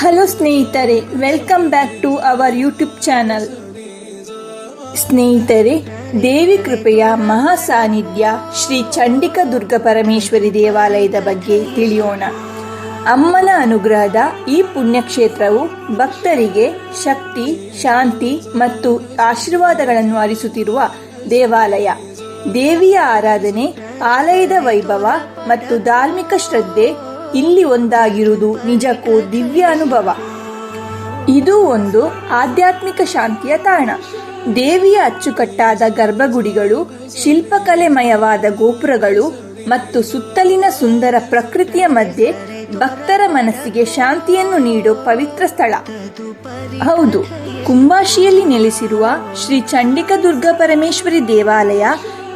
Hello ಸ್ನೇಹಿತರೆ welcome back to our YouTube channel ಸ್ನೇಹಿತರೆ, ದೇವಿ ಕೃಪೆಯ ಮಹಾ ಸಾನ್ನಿಧ್ಯ ಶ್ರೀ ಚಂಡಿಕ ದುರ್ಗ ಪರಮೇಶ್ವರಿ ದೇವಾಲಯದ ಬಗ್ಗೆ ತಿಳಿಯೋಣ. ಅಮ್ಮನ ಅನುಗ್ರಹದ ಈ ಪುಣ್ಯಕ್ಷೇತ್ರವು ಭಕ್ತರಿಗೆ ಶಕ್ತಿ, ಶಾಂತಿ ಮತ್ತು ಆಶೀರ್ವಾದಗಳನ್ನು ಅರಿಸುತ್ತಿರುವ ದೇವಾಲಯ. ದೇವಿಯ ಆರಾಧನೆ, ಆಲಯದ ವೈಭವ ಮತ್ತು ಧಾರ್ಮಿಕ ಶ್ರದ್ಧೆ ಇಲ್ಲಿ ಒಂದಾಗಿರುವುದು ನಿಜಕ್ಕೂ ದಿವ್ಯ ಅನುಭವ. ಇದು ಒಂದು ಆಧ್ಯಾತ್ಮಿಕ ಶಾಂತಿಯ ತಾಣ. ದೇವಿಯ ಅಚ್ಚುಕಟ್ಟಾದ ಗರ್ಭಗುಡಿಗಳು, ಶಿಲ್ಪಕಲೆಮಯವಾದ ಗೋಪುರಗಳು ಮತ್ತು ಸುತ್ತಲಿನ ಸುಂದರ ಪ್ರಕೃತಿಯ ಮಧ್ಯೆ ಭಕ್ತರ ಮನಸ್ಸಿಗೆ ಶಾಂತಿಯನ್ನು ನೀಡೋ ಪವಿತ್ರ ಸ್ಥಳ. ಹೌದು ಕುಂಬಾಶಿಯಲ್ಲಿ ನೆಲೆಸಿರುವ ಶ್ರೀ ಚಂಡಿಕ ದುರ್ಗಾ ಪರಮೇಶ್ವರಿ ದೇವಾಲಯ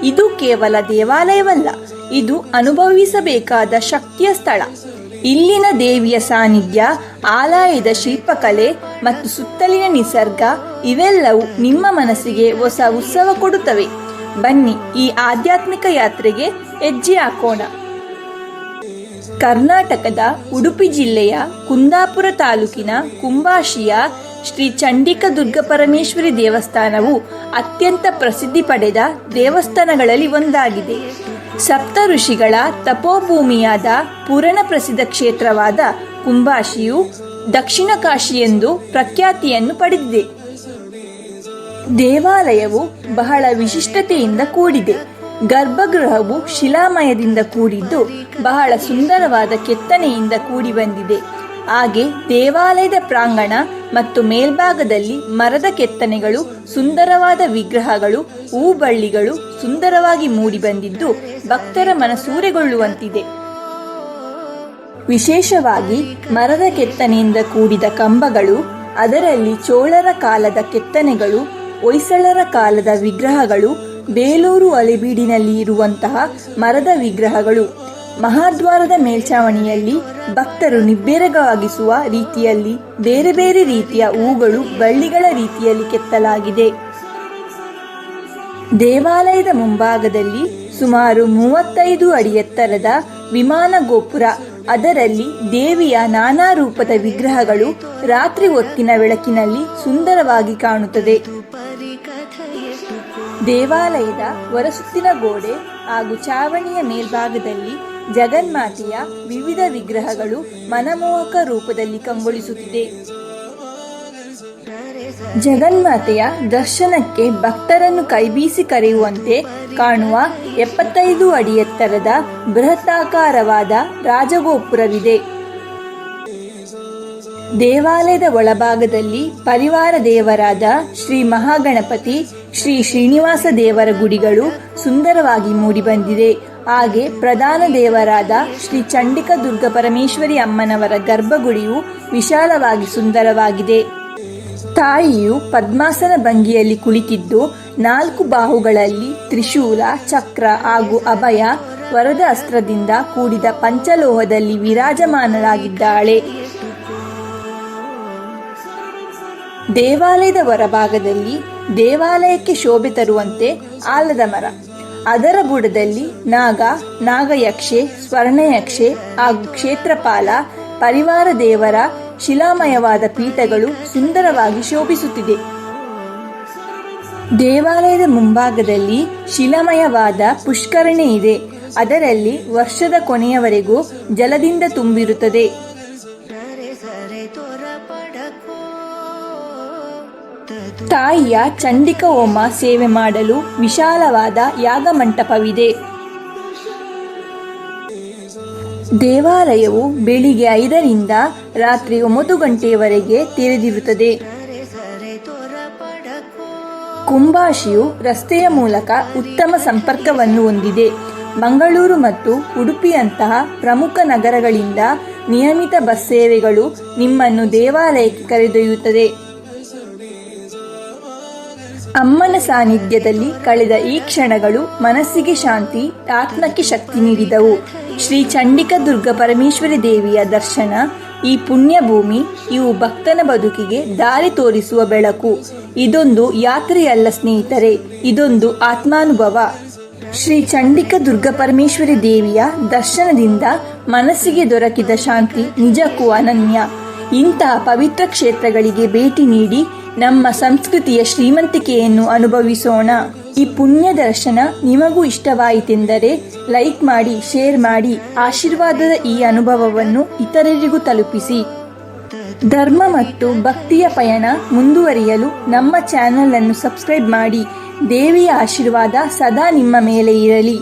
ಇದು ಕೇವಲ ದೇವಾಲಯವಲ್ಲ. ಇದು ಅನುಭವಿಸಬೇಕಾದ ಶಕ್ತಿಯ ಸ್ಥಳ. ಇಲ್ಲಿನ ದೇವಿಯ ಸಾನ್ನಿಧ್ಯ, ಆಲಯದ ಶಿಲ್ಪಕಲೆ ಮತ್ತು ಸುತ್ತಲಿನ ನಿಸರ್ಗ, ಇವೆಲ್ಲವೂ ನಿಮ್ಮ ಮನಸ್ಸಿಗೆ ಹೊಸ ಉತ್ಸವ ಕೊಡುತ್ತವೆ. ಬನ್ನಿ ಈ ಆಧ್ಯಾತ್ಮಿಕ ಯಾತ್ರೆಗೆ ಹೆಜ್ಜೆ ಹಾಕೋಣ. ಕರ್ನಾಟಕದ ಉಡುಪಿ ಜಿಲ್ಲೆಯ ಕುಂದಾಪುರ ತಾಲೂಕಿನ ಕುಂಬಾಶಿಯ ಶ್ರೀ ಚಂಡಿಕ ದುರ್ಗ ಪರಮೇಶ್ವರಿ ದೇವಸ್ಥಾನವು ಅತ್ಯಂತ ಪ್ರಸಿದ್ಧಿ ಪಡೆದ ದೇವಸ್ಥಾನಗಳಲ್ಲಿ ಒಂದಾಗಿದೆ. ಸಪ್ತ ಋಷಿಗಳ ತಪೋಭೂಮಿಯಾದ ಪುರಾಣ ಪ್ರಸಿದ್ಧ ಕ್ಷೇತ್ರವಾದ ಕುಂಬಾಶಿಯು ದಕ್ಷಿಣ ಕಾಶಿ ಎಂದು ಪ್ರಖ್ಯಾತಿಯನ್ನು ಪಡೆದಿದೆ. ದೇವಾಲಯವು ಬಹಳ ವಿಶಿಷ್ಟತೆಯಿಂದ ಕೂಡಿದೆ. ಗರ್ಭಗೃಹವು ಶಿಲಾಮಯದಿಂದ ಕೂಡಿದ್ದು ಬಹಳ ಸುಂದರವಾದ ಕೆತ್ತನೆಯಿಂದ ಕೂಡಿ ಬಂದಿದೆ. ಹಾಗೆ ದೇವಾಲಯದ ಪ್ರಾಂಗಣ ಮತ್ತು ಮೇಲ್ಭಾಗದಲ್ಲಿ ಮರದ ಕೆತ್ತನೆಗಳು, ಸುಂದರವಾದ ವಿಗ್ರಹಗಳು, ಹೂಬಳ್ಳಿಗಳು ಸುಂದರವಾಗಿ ಮೂಡಿಬಂದಿದ್ದು ಭಕ್ತರ ಮನಸೂರೆಗೊಳ್ಳುವಂತಿದೆ. ವಿಶೇಷವಾಗಿ ಮರದ ಕೆತ್ತನೆಯಿಂದ ಕೂಡಿದ ಕಂಬಗಳು, ಅದರಲ್ಲಿ ಚೋಳರ ಕಾಲದ ಕೆತ್ತನೆಗಳು, ಹೊಯ್ಸಳರ ಕಾಲದ ವಿಗ್ರಹಗಳು, ಬೇಲೂರು ಅಲೆಬೀಡಿನಲ್ಲಿ ಇರುವಂತಹ ಮರದ ವಿಗ್ರಹಗಳು. ಮಹಾದ್ವಾರದ ಮೇಲ್ಛಾವಣಿಯಲ್ಲಿ ಭಕ್ತರು ನಿಬ್ಬೆರಗವಾಗಿಸುವ ರೀತಿಯಲ್ಲಿ ಬೇರೆ ಬೇರೆ ರೀತಿಯ ಹೂಗಳು ಬಳ್ಳಿಗಳ ರೀತಿಯಲ್ಲಿ ಕೆತ್ತಲಾಗಿದೆ. ದೇವಾಲಯದ ಮುಂಭಾಗದಲ್ಲಿ ಸುಮಾರು ಮೂವತ್ತೈದು ಅಡಿ ಎತ್ತರದ ವಿಮಾನ ಗೋಪುರ, ಅದರಲ್ಲಿ ದೇವಿಯ ನಾನಾ ರೂಪದ ವಿಗ್ರಹಗಳು ರಾತ್ರಿ ಹೊತ್ತಿನ ಬೆಳಕಿನಲ್ಲಿ ಸುಂದರವಾಗಿ ಕಾಣುತ್ತದೆ. ದೇವಾಲಯದ ಹೊರಸುತ್ತಿನ ಗೋಡೆ ಹಾಗೂ ಚಾವಣಿಯ ಮೇಲ್ಭಾಗದಲ್ಲಿ ಜಗನ್ಮಾತೆಯ ವಿವಿಧ ವಿಗ್ರಹಗಳು ಮನಮೋಹಕ ರೂಪದಲ್ಲಿ ಕಂಗೊಳಿಸುತ್ತಿದೆ. ಜಗನ್ಮಾತೆಯ ದರ್ಶನಕ್ಕೆ ಭಕ್ತರನ್ನು ಕೈಬೀಸಿ ಕರೆಯುವಂತೆ ಕಾಣುವ ಎಪ್ಪತ್ತೈದು ಅಡಿ ಎತ್ತರದ ಬೃಹತ್ತಾಕಾರವಾದ ರಾಜಗೋಪುರವಿದೆ. ದೇವಾಲಯದ ಒಳಭಾಗದಲ್ಲಿ ಪರಿವಾರ ದೇವರಾದ ಶ್ರೀ ಮಹಾಗಣಪತಿ, ಶ್ರೀ ಶ್ರೀನಿವಾಸ ದೇವರ ಗುಡಿಗಳು ಸುಂದರವಾಗಿ ಮೂಡಿಬಂದಿದೆ ಹಾಗೆ ಪ್ರಧಾನ ದೇವರಾದ ಶ್ರೀ ಚಂಡಿಕ ದುರ್ಗ ಪರಮೇಶ್ವರಿ ಅಮ್ಮನವರ ಗರ್ಭಗುಡಿಯು ವಿಶಾಲವಾಗಿ ಸುಂದರವಾಗಿದೆ. ತಾಯಿಯು ಪದ್ಮಾಸನ ಭಂಗಿಯಲ್ಲಿ ಕುಳಿತಿದ್ದು ನಾಲ್ಕು ಬಾಹುಗಳಲ್ಲಿ ತ್ರಿಶೂಲ, ಚಕ್ರ ಹಾಗೂ ಅಭಯ ವರದ ಅಸ್ತ್ರದಿಂದ ಕೂಡಿದ ಪಂಚಲೋಹದಲ್ಲಿ ವಿರಾಜಮಾನರಾಗಿದ್ದಾಳೆ ದೇವಾಲಯದ ಹೊರಭಾಗದಲ್ಲಿ ದೇವಾಲಯಕ್ಕೆ ಶೋಭೆ ತರುವಂತೆ ಆಲದ ಮರ. ಅದರ ಬುಡದಲ್ಲಿ ನಾಗ, ನಾಗಯಕ್ಷೆ, ಸ್ವರ್ಣಯಕ್ಷೆ ಹಾಗೂ ಕ್ಷೇತ್ರಪಾಲ, ಪರಿವಾರ ದೇವರ ಶಿಲಾಮಯವಾದ ಪೀಠಗಳು ಸುಂದರವಾಗಿ ಶೋಭಿಸುತ್ತಿದೆ. ದೇವಾಲಯದ ಮುಂಭಾಗದಲ್ಲಿ ಶಿಲಾಮಯವಾದ ಪುಷ್ಕರಣೆ ಇದೆ. ಅದರಲ್ಲಿ ವರ್ಷದ ಕೊನೆಯವರೆಗೂ ಜಲದಿಂದ ತುಂಬಿರುತ್ತದೆ. ತಾಯಿಯ ಚಂಡಿಕ ಹೋಮ ಸೇವೆ ಮಾಡಲು ವಿಶಾಲವಾದ ಯಾಗ ಮಂಟಪವಿದೆ ದೇವಾಲಯವು ಬೆಳಿಗ್ಗೆ ಐದರಿಂದ ರಾತ್ರಿ ಒಂಬತ್ತು ಗಂಟೆಯವರೆಗೆ ತೆರೆದಿರುತ್ತದೆ. ಕುಂಬಾಶಿಯು ರಸ್ತೆಯ ಮೂಲಕ ಉತ್ತಮ ಸಂಪರ್ಕವನ್ನು ಹೊಂದಿದೆ. ಮಂಗಳೂರು ಮತ್ತು ಉಡುಪಿಯಂತಹ ಪ್ರಮುಖ ನಗರಗಳಿಂದ ನಿಯಮಿತ ಬಸ್ ಸೇವೆಗಳು ನಿಮ್ಮನ್ನು ದೇವಾಲಯಕ್ಕೆ ಕರೆದೊಯ್ಯುತ್ತದೆ. ಅಮ್ಮನ ಸಾನ್ನಿಧ್ಯದಲ್ಲಿ ಕಳೆದ ಈ ಕ್ಷಣಗಳು ಮನಸ್ಸಿಗೆ ಶಾಂತಿ, ಆತ್ಮಕ್ಕೆ ಶಕ್ತಿ ನೀಡಿದವು. ಶ್ರೀ ಚಂಡಿಕ ದುರ್ಗ ಪರಮೇಶ್ವರಿ ದೇವಿಯ ದರ್ಶನ, ಈ ಪುಣ್ಯ ಭೂಮಿ ಇವು ಭಕ್ತನ ಬದುಕಿಗೆ ದಾರಿ ತೋರಿಸುವ ಬೆಳಕು. ಇದೊಂದು ಯಾತ್ರೆಯಲ್ಲ ಸ್ನೇಹಿತರೆ, ಇದೊಂದು ಆತ್ಮಾನುಭವ. ಶ್ರೀ ಚಂಡಿಕ ದುರ್ಗ ಪರಮೇಶ್ವರಿ ದೇವಿಯ ದರ್ಶನದಿಂದ ಮನಸ್ಸಿಗೆ ದೊರಕಿದ ಶಾಂತಿ ನಿಜಕ್ಕೂ ಅನನ್ಯ. ಇಂತಹ ಪವಿತ್ರ ಕ್ಷೇತ್ರಗಳಿಗೆ ಭೇಟಿ ನೀಡಿ ನಮ್ಮ ಸಂಸ್ಕೃತಿಯ ಶ್ರೀಮಂತಿಕೆಯನ್ನು ಅನುಭವಿಸೋಣ. ಈ ಪುಣ್ಯ ದರ್ಶನ ನಿಮಗೂ ಇಷ್ಟವಾಯಿತೆಂದರೆ ಲೈಕ್ ಮಾಡಿ, ಶೇರ್ ಮಾಡಿ, ಆಶೀರ್ವಾದದ ಈ ಅನುಭವವನ್ನು ಇತರರಿಗೂ ತಲುಪಿಸಿ. ಧರ್ಮ ಮತ್ತು ಭಕ್ತಿಯ ಪಯಣ ಮುಂದುವರಿಯಲು ನಮ್ಮ ಚಾನೆಲ್ ಅನ್ನು ಸಬ್ಸ್ಕ್ರೈಬ್ ಮಾಡಿ. ದೇವಿಯ ಆಶೀರ್ವಾದ ಸದಾ ನಿಮ್ಮ ಮೇಲೆ ಇರಲಿ.